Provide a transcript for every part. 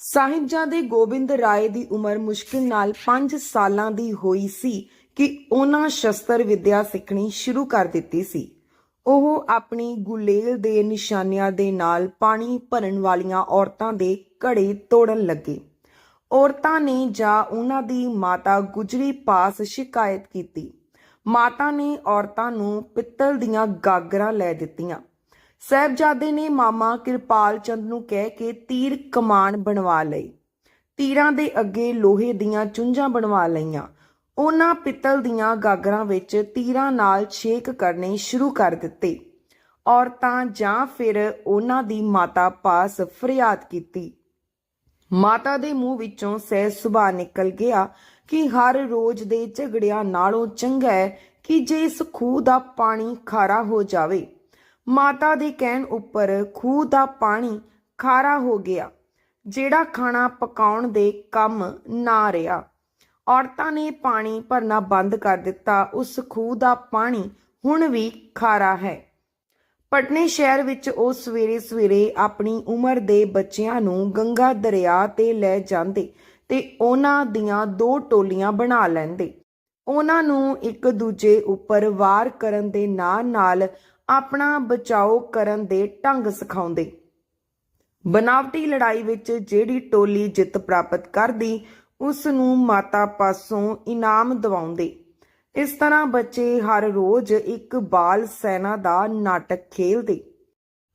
ਸਾਹਿਬਜ਼ਾਦੇ ਗੋਬਿੰਦ ਰਾਏ ਦੀ ਉਮਰ ਮੁਸ਼ਕਿਲ ਨਾਲ 5 ਸਾਲਾਂ ਦੀ ਹੋਈ ਸੀ ਕਿ ਉਹਨਾਂ ਸ਼ਸਤਰ ਵਿਦਿਆ ਸਿੱਖਣੀ ਸ਼ੁਰੂ ਕਰ ਦਿੱਤੀ ਸੀ। ਉਹ ਆਪਣੀ ਗੁਲੇਲ ਦੇ ਨਿਸ਼ਾਨਿਆਂ ਦੇ ਨਾਲ ਪਾਣੀ ਭਰਨ ਵਾਲੀਆਂ ਔਰਤਾਂ ਦੇ ਘੜੇ ਤੋੜਨ ਲੱਗੇ। ਔਰਤਾਂ ਨੇ ਜਾਂ ਉਹਨਾਂ ਦੀ ਮਾਤਾ ਗੁਜਰੀ ਪਾਸ ਸ਼ਿਕਾਇਤ ਕੀਤੀ। ਮਾਤਾ ਨੇ ਔਰਤਾਂ ਨੂੰ ਪਿੱਤਲ ਦੀਆਂ ਗਾਗਰਾਂ ਲੈ ਦਿੱਤੀਆਂ। ਸਾਹਿਬਜ਼ਾਦੇ ਨੇ ਮਾਮਾ ਕਿਰਪਾਲ ਚੰਦ ਨੂੰ ਕਹਿ ਕੇ ਤੀਰ ਕਮਾਨ ਬਣਵਾ ਲਈ। ਤੀਰਾਂ ਦੇ ਅੱਗੇ ਲੋਹੇ ਦੀਆਂ ਚੁੰਝਾਂ ਬਣਵਾ ਲਈਆਂ। ਉਹਨਾਂ ਪਿੱਤਲ ਦੀਆਂ ਗਾਗਰਾਂ ਵਿੱਚ ਤੀਰਾਂ ਨਾਲ ਛੇਕ ਕਰਨੇ ਸ਼ੁਰੂ ਕਰ ਦਿੱਤੇ। ਔਰਤਾਂ ਜਾਂ ਫਿਰ ਉਹਨਾਂ ਦੀ ਮਾਤਾ ਪਾਸ ਫਰਿਆਦ ਕੀਤੀ। ਮਾਤਾ ਦੇ ਮੂੰਹ ਵਿੱਚੋਂ ਸਹਿ ਸੁਭਾ ਨਿਕਲ ਗਿਆ ਕਿ ਹਰ ਰੋਜ਼ ਦੇ ਝਗੜਿਆਂ ਨਾਲੋਂ ਚੰਗਾ ਹੈ ਕਿ ਜੇ ਇਸ ਖੂਹ ਦਾ ਪਾਣੀ ਖਾਰਾ ਹੋ ਜਾਵੇ। ਮਾਤਾ ਦੇ ਕਹਿਣ ਉੱਪਰ ਖੂਹ ਦਾ ਪਾਣੀ ਖਾਰਾ ਹੋ ਗਿਆ, ਜਿਹੜਾ ਖਾਣਾ ਪਕਾਉਣ ਦੇ ਕੰਮ ਨਾ ਰਿਹਾ। ਔਰਤਾਂ ਨੇ ਪਾਣੀ ਭਰਨਾ ਬੰਦ ਕਰ ਦਿੱਤਾ। ਉਸ ਖੂਹ ਦਾ ਪਾਣੀ ਹੁਣ ਵੀ ਖਾਰਾ ਹੈ। ਪਟਨੇ ਸ਼ਹਿਰ ਵਿੱਚ ਉਹ ਸਵੇਰੇ ਸਵੇਰੇ ਆਪਣੀ ਉਮਰ ਦੇ ਬੱਚਿਆਂ ਨੂੰ ਗੰਗਾ ਦਰਿਆ ਤੇ ਲੈ ਜਾਂਦੇ ਤੇ ਉਹਨਾਂ ਦੀਆਂ ਦੋ ਟੋਲੀਆਂ ਬਣਾ ਲੈਂਦੇ। ਉਹਨਾਂ ਨੂੰ ਇੱਕ ਦੂਜੇ ਉੱਪਰ ਵਾਰ ਕਰਨ ਦੇ ਨਾਲ ਨਾਲ ਆਪਣਾ ਬਚਾਓ ਕਰਨ ਦੇ ਢੰਗ ਸਿਖਾਉਂਦੇ। ਬਨਾਵਟੀ ਲੜਾਈ ਵਿੱਚ ਜਿਹੜੀ ਟੋਲੀ ਜਿੱਤ ਪ੍ਰਾਪਤ ਕਰਦੀ ਉਸ ਨੂੰ ਮਾਤਾ ਪਾਸੋਂ ਇਨਾਮ ਦਿਵਾਉਂਦੇ। ਇਸ ਤਰ੍ਹਾਂ ਬੱਚੇ ਹਰ ਰੋਜ਼ ਇੱਕ ਬਾਲ ਸੈਨਾ ਦਾ ਨਾਟਕ ਖੇਲਦੇ।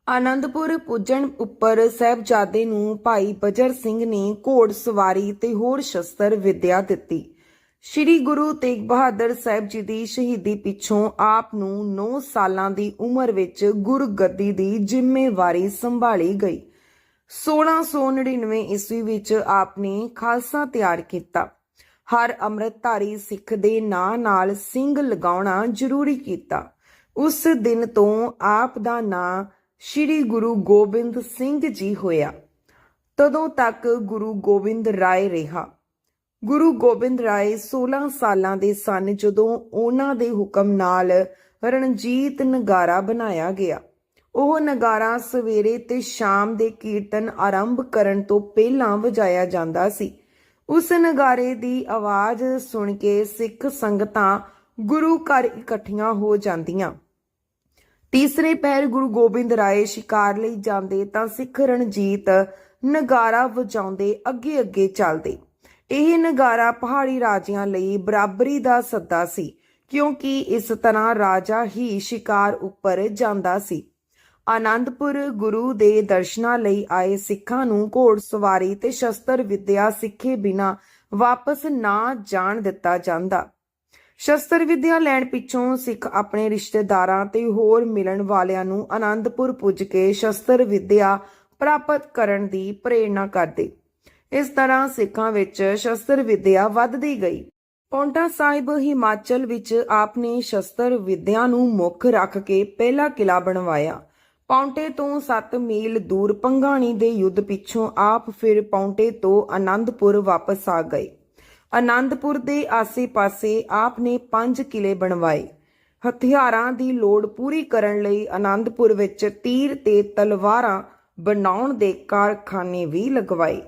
ਆਨੰਦਪੁਰ ਪੁੱਜਣ ਉੱਪਰ ਸਾਹਿਬਜ਼ਾਦੇ ਨੂੰ ਭਾਈ ਬਜਰ ਸਿੰਘ ਨੇ ਘੋੜ ਸਵਾਰੀ ਤੇ ਹੋਰ ਸ਼ਸਤਰ ਵਿੱਦਿਆ ਦਿੱਤੀ। ਸ਼੍ਰੀ ਗੁਰੂ ਤੇਗ ਬਹਾਦਰ ਸਾਹਿਬ ਜੀ ਦੀ ਸ਼ਹੀਦੀ ਪਿੱਛੋਂ ਆਪ ਨੂੰ 9 ਸਾਲਾਂ ਦੀ ਉਮਰ ਵਿੱਚ ਗੁਰਗੱਦੀ ਦੀ ਜ਼ਿੰਮੇਵਾਰੀ ਸੰਭਾਲੀ ਗਈ। 1699 ਈਸਵੀ ਵਿੱਚ ਆਪ ਨੇ ਖਾਲਸਾ ਤਿਆਰ ਕੀਤਾ। ਹਰ ਅੰਮ੍ਰਿਤਧਾਰੀ ਸਿੱਖ ਦੇ ਨਾਂ ਨਾਲ ਸਿੰਘ ਲਗਾਉਣਾ ਜ਼ਰੂਰੀ ਕੀਤਾ। ਉਸ ਦਿਨ ਤੋਂ ਆਪ ਦਾ ਨਾਂ ਸ਼੍ਰੀ ਗੁਰੂ ਗੋਬਿੰਦ ਸਿੰਘ ਜੀ ਹੋਇਆ। ਤਦੋਂ ਤੱਕ ਗੁਰੂ ਗੋਬਿੰਦ ਰਾਏ ਰਿਹਾ। ਗੁਰੂ ਗੋਬਿੰਦ ਰਾਏ 16 ਸਾਲਾਂ ਦੇ ਸਨ ਜਦੋਂ ਉਹਨਾਂ ਦੇ ਹੁਕਮ ਨਾਲ ਰਣਜੀਤ ਨਗਾਰਾ ਬਣਾਇਆ ਗਿਆ। ਉਹ ਨਗਾਰਾ ਸਵੇਰੇ ਤੇ ਸ਼ਾਮ ਦੇ ਕੀਰਤਨ ਆਰੰਭ ਕਰਨ ਤੋਂ ਪਹਿਲਾਂ ਵਜਾਇਆ ਜਾਂਦਾ ਸੀ। ਉਸ ਨਗਾਰੇ ਦੀ ਆਵਾਜ਼ ਸੁਣ ਕੇ ਸਿੱਖ ਸੰਗਤਾਂ ਗੁਰੂ ਘਰ ਇਕੱਠੀਆਂ ਹੋ ਜਾਂਦੀਆਂ। ਤੀਸਰੇ ਪਹਿਰ ਗੁਰੂ ਗੋਬਿੰਦ ਰਾਏ ਸ਼ਿਕਾਰ ਲਈ ਜਾਂਦੇ ਤਾਂ ਸਿੱਖ ਰਣਜੀਤ ਨਗਾਰਾ ਵਜਾਉਂਦੇ ਅੱਗੇ ਅੱਗੇ ਚੱਲਦੇ। ਇਹ ਨਗਾਰਾ ਪਹਾੜੀ ਰਾਜਿਆਂ ਲਈ ਬਰਾਬਰੀ ਦਾ ਸੱਦਾ ਸੀ, ਕਿਉਂਕਿ ਇਸ ਤਰ੍ਹਾਂ ਰਾਜਾ ਹੀ ਸ਼ਿਕਾਰ ਉੱਪਰ ਜਾਂਦਾ ਸੀ। ਆਨੰਦਪੁਰ ਗੁਰੂ ਦੇ ਦਰਸ਼ਨਾਂ ਲਈ ਆਏ ਸਿੱਖਾਂ ਨੂੰ ਘੋੜ ਸਵਾਰੀ ਤੇ ਸ਼ਸਤਰ ਵਿੱਦਿਆ ਸਿੱਖੇ ਬਿਨਾ ਵਾਪਸ ਨਾ ਜਾਣ ਦਿੱਤਾ ਜਾਂਦਾ। ਸ਼ਸਤਰ ਵਿੱਦਿਆ ਲੈਣ ਪਿੱਛੋਂ ਸਿੱਖ ਆਪਣੇ ਰਿਸ਼ਤੇਦਾਰਾਂ ਤੇ ਹੋਰ ਮਿਲਣ ਵਾਲਿਆਂ ਨੂੰ ਆਨੰਦਪੁਰ ਪੁੱਜ ਕੇ ਸ਼ਸਤਰ ਵਿੱਦਿਆ ਪ੍ਰਾਪਤ ਕਰਨ ਦੀ ਪ੍ਰੇਰਣਾ ਕਰਦੇ। ਇਸ ਤਰ੍ਹਾਂ ਸਿੱਖਾਂ ਵਿੱਚ ਸ਼ਸਤਰ ਵਿਦਿਆ ਵੱਧਦੀ ਗਈ। ਪੌਂਟਾ ਸਾਹਿਬ ਹਿਮਾਚਲ ਵਿੱਚ ਆਪ ਨੇ ਸ਼ਸਤਰ ਵਿੱਦਿਆ ਨੂੰ ਮੁੱਖ ਰੱਖ ਕੇ ਪਹਿਲਾ ਕਿਲਾ ਬਣਵਾਇਆ। ਪੌਂਟੇ ਤੋਂ 7 ਮੀਲ ਦੂਰ ਪੰਘਾਣੀ ਦੇ ਯੁੱਧ ਪਿੱਛੋਂ ਆਪ ਫਿਰ ਪੌਂਟੇ ਤੋਂ ਆਨੰਦਪੁਰ ਵਾਪਸ ਆ ਗਏ। ਆਨੰਦਪੁਰ ਦੇ ਆਸੇ-ਪਾਸੇ ਆਪ ਨੇ 5 ਕਿਲੇ ਬਣਵਾਏ। ਹਥਿਆਰਾਂ ਦੀ ਲੋੜ ਪੂਰੀ ਕਰਨ ਲਈ ਆਨੰਦਪੁਰ ਵਿੱਚ ਤੀਰ ਤੇ ਤਲਵਾਰਾਂ ਬਣਾਉਣ ਦੇ ਕਾਰਖਾਨੇ ਵੀ ਲਗਵਾਏ।